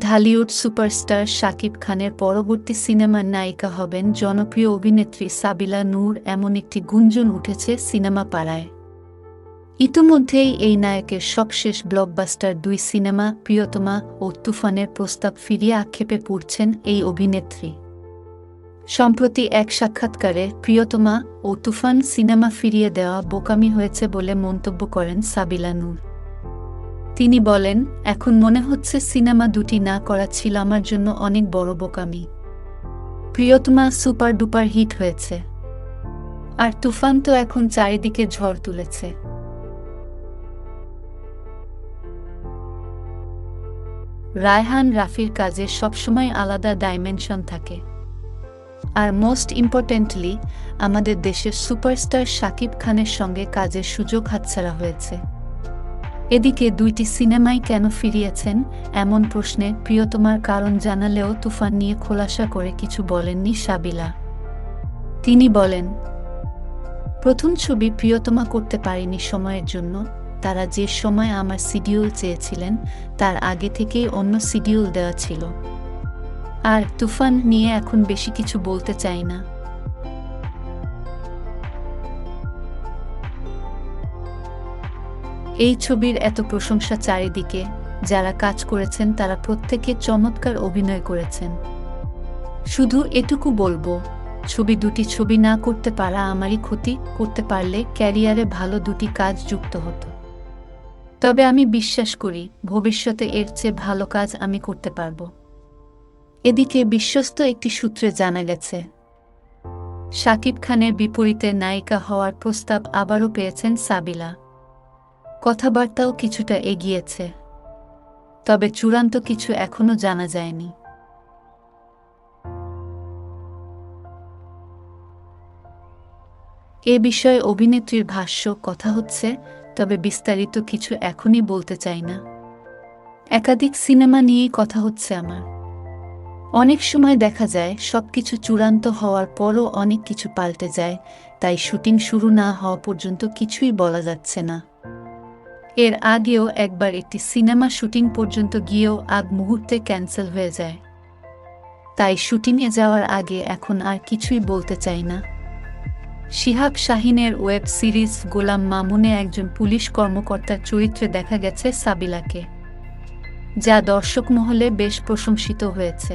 Dhallywood superstar Shakib খানের পরবর্তী সিনেমার নায়িকা হবেন জনপ্রিয় অভিনেত্রী সাবিলা নূর, এমন একটি গুঞ্জন উঠেছে সিনেমা পাড়ায়। ইতিমধ্যেই এই নায়কের সবশেষ ব্লকবাস্টার দুই সিনেমা, প্রিয়তমা ও তুফানের প্রস্তাব ফিরিয়ে আক্ষেপে পড়ছেন এই অভিনেত্রী। সম্প্রতি এক সাক্ষাৎকারে প্রিয়তমা ও তুফান সিনেমা ফিরিয়ে দেওয়া বোকামি হয়েছে বলে মন্তব্য করেন সাবিলা নূর। তিনি বলেন, এখন মনে হচ্ছে সিনেমা দুটি না করা ছিল আমার জন্য অনেক বড় বোকামি। প্রিয়তমা সুপার ডুপার হিট হয়েছে। আর তুফান তো এখন চারিদিকে ঝড় তুলেছে। রায়হান রাফির কাজে সবসময় আলাদা ডাইমেনশন থাকে। আর মোস্ট ইম্পর্টেন্টলি আমাদের দেশের সুপারস্টার শাকিব খানের সঙ্গে কাজের সুযোগ হাতছাড়া হয়েছে। এদিকে দুইটি সিনেমাই কেন ফিরিয়েছেন? এমন প্রশ্নে প্রিয়তমার কারণ জানালেও তুফান নিয়ে খোলাসা করে কিছু বলেননি সাবিলা। তিনি বলেন, প্রথম ছবি প্রিয়তমা করতে পারিনি সময়ের জন্য। তারা যে সময় আমার সিডিউল চেয়েছিলেন, তার আগে থেকেই অন্য সিডিউল দেওয়া ছিল। আর তুফান নিয়ে এখন বেশি কিছু বলতে চাই না। এই ছবির এত প্রশংসা চারিদিকে, যারা কাজ করেছেন তারা প্রত্যেকে চমৎকার অভিনয় করেছেন। শুধু এটুকু বলব, ছবি দুটি ছবি না করতে পারা আমারই ক্ষতি, করতে পারলে ক্যারিয়ারে ভালো দুটি কাজ যুক্ত হতো। তবে আমি বিশ্বাস করি, ভবিষ্যতে এর চেয়ে ভালো কাজ আমি করতে পারব। এদিকে বিশ্বস্ত একটি সূত্রে জানা গেছে, শাকিব খানের বিপরীতে নায়িকা হওয়ার প্রস্তাব আবারও পেয়েছেন সাবিলা। কথাবার্তাও কিছুটা এগিয়েছে, তবে চূড়ান্ত কিছু এখনও জানা যায়নি। এ বিষয়ে অভিনেত্রীর ভাষ্য, কথা হচ্ছে, তবে বিস্তারিত কিছু এখনই বলতে চাই না। একাধিক সিনেমা নিয়েই কথা হচ্ছে আমার। অনেক সময় দেখা যায় সব কিছু চূড়ান্ত হওয়ার পরও অনেক কিছু পাল্টে যায়, তাই শুটিং শুরু না হওয়া পর্যন্ত কিছুই বলা যাচ্ছে না। এর আগেও একবার একটি সিনেমা শুটিং পর্যন্ত গিয়েও আগ মুহূর্তে ক্যান্সেল হয়ে যায়। তাই শুটিংয়ে যাওয়ার আগে এখন আর কিছুই বলতে চাই না। শিহাব শাহিনের ওয়েব সিরিজ গোলাম মামুনে একজন পুলিশ কর্মকর্তার চরিত্রে দেখা গেছে সাবিলাকে, যা দর্শক মহলে বেশ প্রশংসিত হয়েছে।